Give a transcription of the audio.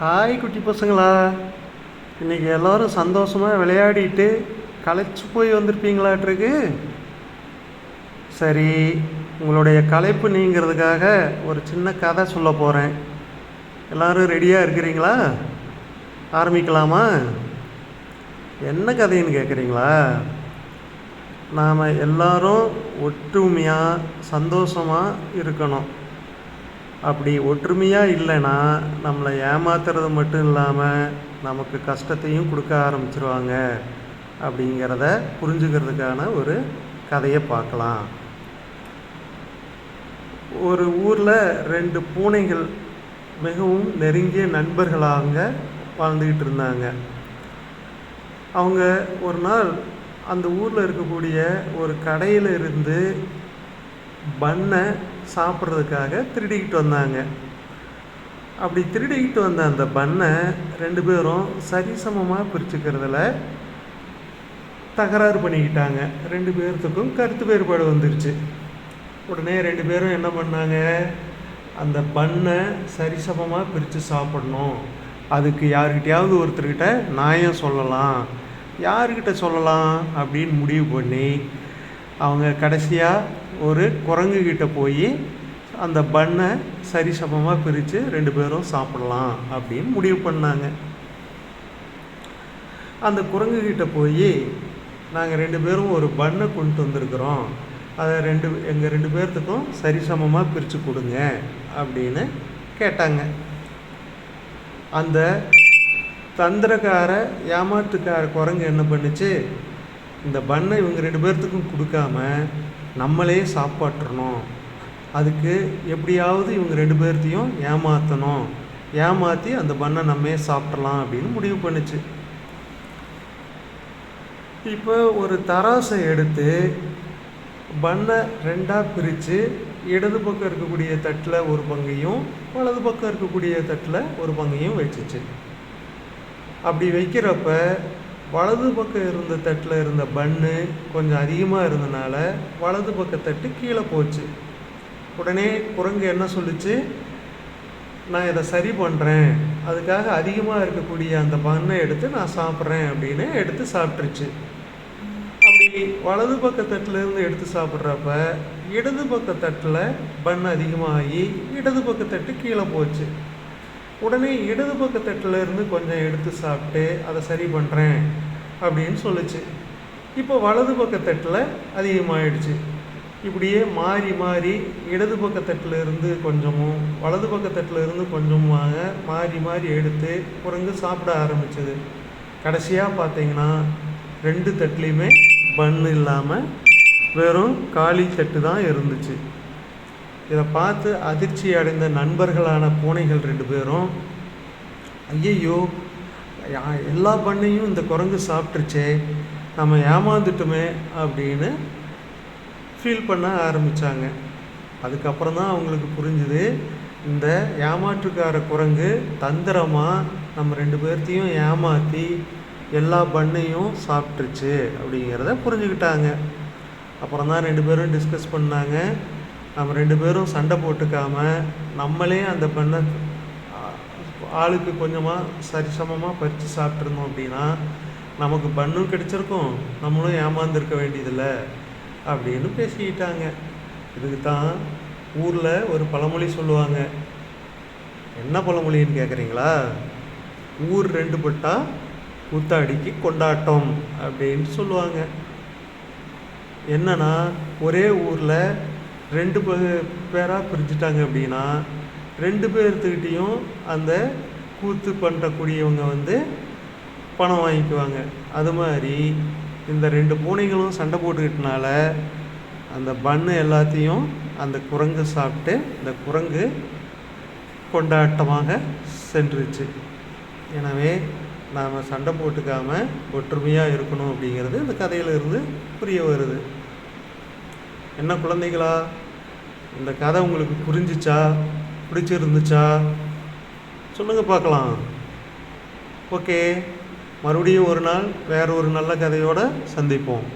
Hi குட்டி பசங்களா. இன்றைக்கி எல்லோரும் சந்தோஷமாக விளையாடிட்டு களைச்சு போய் வந்திருப்பீங்களாட்ருக்கு சரி உங்களுடைய களைப்பு நீங்கிறதுக்காக ஒரு சின்ன கதை சொல்ல போகிறேன் எல்லோரும் ரெடியாக இருக்கிறீங்களா? ஆரம்பிக்கலாமா? என்ன கதைன்னு கேட்குறீங்களா நாம் எல்லாரும் ஒற்றுமையாக சந்தோஷமாக இருக்கணும். அப்படி ஒற்றுமையாக இல்லைன்னா நம்மளை ஏமாத்துறது மட்டும் இல்லாமல் நமக்கு கஷ்டத்தையும் கொடுக்க ஆரம்பிச்சிருவாங்க அப்படிங்கிறத புரிஞ்சுக்கிறதுக்கான ஒரு கதையை பார்க்கலாம். ஒரு ஊரில் ரெண்டு பூனைகள் மிகவும் நெருங்கிய நண்பர்களாக வாழ்ந்துக்கிட்டு இருந்தாங்க. அவங்க ஒரு நாள் அந்த ஊரில் இருக்கக்கூடிய ஒரு கடையில் இருந்து பண்ணை சாப்பிட்றதுக்காக திருடிக்கிட்டு வந்தாங்க. அப்படி திருடிக்கிட்டு வந்த அந்த பண்ணை ரெண்டு பேரும் சரிசமமாக பிரிச்சுக்கிறதுல தகராறு பண்ணிக்கிட்டாங்க. ரெண்டு பேர்த்துக்கும் கருத்து வேறுபாடு வந்துருச்சு. உடனே ரெண்டு பேரும் என்ன பண்ணாங்க? அந்த பண்ணை சரிசமமாக பிரித்து சாப்பிடணும். அதுக்கு யாருக்கிட்டையாவது ஒருத்தர்கிட்ட நியாயம் சொல்லலாம்? யாருக்கிட்ட சொல்லலாம் அப்படின்னு முடிவு பண்ணி அவங்க கடைசியாக ஒரு குரங்குக்கிட்ட போய் அந்த பண்ணை சரிசமமாக பிரித்து ரெண்டு பேரும் சாப்பிடலாம் அப்படின்னு முடிவு பண்ணாங்க. அந்த குரங்குக்கிட்ட போய் நாங்கள் ரெண்டு பேரும் ஒரு பண்ணை கொண்டு வந்திருக்கிறோம். அதை ரெண்டு எங்கள் ரெண்டு பேர்த்துக்கும் சரிசமமாக பிரித்து கொடுங்க அப்படின்னு கேட்டாங்க. அந்த தந்திரக்கார ஏமாற்றுக்கார குரங்கு என்ன பண்ணுச்சு? இந்த பண்ணை இவங்க ரெண்டு பேர்த்துக்கும் கொடுக்காம நம்மளே சாப்பாட்டுறணும். அதுக்கு எப்படியாவது இவங்க ரெண்டு பேர்த்தையும் ஏமாற்றணும் ஏமாற்றி அந்த பண்ணை நம்மே சாப்பிட்றலாம் அப்படின்னு முடிவு பண்ணுச்சு. இப்போ ஒரு தராசை எடுத்து பண்ணை ரெண்டாக பிரித்து இடது பக்கம் இருக்கக்கூடிய தட்டில் ஒரு பங்கையும் வலது பக்கம் இருக்கக்கூடிய தட்டில் ஒரு பங்கையும் வச்சுச்சு. அப்படி வைக்கிறப்ப வலது பக்கம் இருந்த தட்டில் இருந்த பன்னு கொஞ்சம் அதிகமாக இருந்தனால வலது பக்க தட்டு கீழே போச்சு. உடனே குரங்கு என்ன சொல்லுச்சு? நான் இதை சரி பண்ணுறேன் அதுக்காக அதிகமாக இருக்கக்கூடிய அந்த பண்ணை எடுத்து நான் சாப்பிட்றேன் அப்படின்னு எடுத்து சாப்பிட்ருச்சு அப்படி வலது பக்க தட்டிலேருந்து எடுத்து சாப்பிட்றப்ப இடது பக்க தட்டில் பன் அதிகமாகி இடது பக்க தட்டு கீழே போச்சு. உடனே இடது பக்க தட்டிலேருந்து கொஞ்சம் எடுத்து சாப்பிட்டு அதை சரி பண்ணுறேன் அப்படின்னு சொல்லுச்சு. இப்போ வலது பக்க தட்டில் அதிகமாகிடுச்சு இப்படியே மாறி மாறி இடது பக்க தட்டில் இருந்து கொஞ்சமும் வலது பக்க தட்டில் இருந்து கொஞ்சமாக மாறி மாறி எடுத்து குரங்கு சாப்பிட ஆரம்பிச்சது. கடைசியாக பார்த்தீங்கன்னா ரெண்டு தட்டுலேயுமே பன் இல்லாமல் வெறும் காலி தட்டு தான் இருந்துச்சு. இதை பார்த்து அதிர்ச்சி அடைந்த நண்பர்களான பூனைகள் ரெண்டு பேரும் ஐயையோ எல்லா பண்ணையும் இந்த குரங்கு சாப்பிட்ருச்சே நம்ம ஏமாந்துட்டோமே அப்படின்னு ஃபீல் பண்ண ஆரம்பித்தாங்க அதுக்கப்புறம் தான் அவங்களுக்கு புரிஞ்சுது இந்த ஏமாற்றுக்கார குரங்கு தந்திரமாக நம்ம ரெண்டு பேர்த்தையும் ஏமாற்றி எல்லா பண்ணையும் சாப்பிட்ருச்சு அப்படிங்கிறத புரிஞ்சுக்கிட்டாங்க. அப்புறம் தான் ரெண்டு பேரும் டிஸ்கஸ் பண்ணாங்க. நம்ம ரெண்டு பேரும் சண்டை போட்டுக்காம நம்மளே அந்த பெண்ணை ஆளுக்கு கொஞ்சமாக சரிசமமாக பறித்து சாப்பிட்ருந்தோம் அப்படின்னா நமக்கு பண்ணும் கிடச்சிருக்கும். நம்மளும் ஏமாந்துருக்க வேண்டியதில்லை அப்படின்னு பேசிக்கிட்டாங்க. இதுக்கு தான் ஊரில் ஒரு பழமொழி சொல்லுவாங்க. என்ன பழமொழின்னு கேட்குறீங்களா ஊர் ரெண்டு பட்டா கூத்தாடிக்கு கொண்டாட்டம் அப்படின்னு சொல்லுவாங்க. என்னன்னா ஒரே ஊரில் ரெண்டு பேராக பிரிஞ்சுட்டாங்க அப்படின்னா ரெண்டு பேர்த்துக்கிட்டேயும் அந்த கூத்து பண்ணுறக்கூடியவங்க வந்து பணம் வாங்கிக்குவாங்க. அது மாதிரி இந்த ரெண்டு பூனைகளும் சண்டை போட்டுக்கிட்டனால அந்த பண்ணு எல்லாத்தையும் அந்த குரங்கு சாப்பிட்டு இந்த குரங்கு கொண்டாட்டமாக சென்றுச்சு. எனவே நாம் சண்டை போட்டுக்காமல் ஒற்றுமையாக இருக்கணும் அப்படிங்கிறது இந்த கதையிலிருந்து புரிய வருது. என்ன குழந்தைகளா? இந்த கதை உங்களுக்கு புரிஞ்சிச்சா? பிடிச்சிருந்துச்சா? சொல்லுங்கள் பார்க்கலாம். ஓகே. மறுபடியும் ஒரு நாள் வேறு ஒரு நல்ல கதையோடு சந்திப்போம்.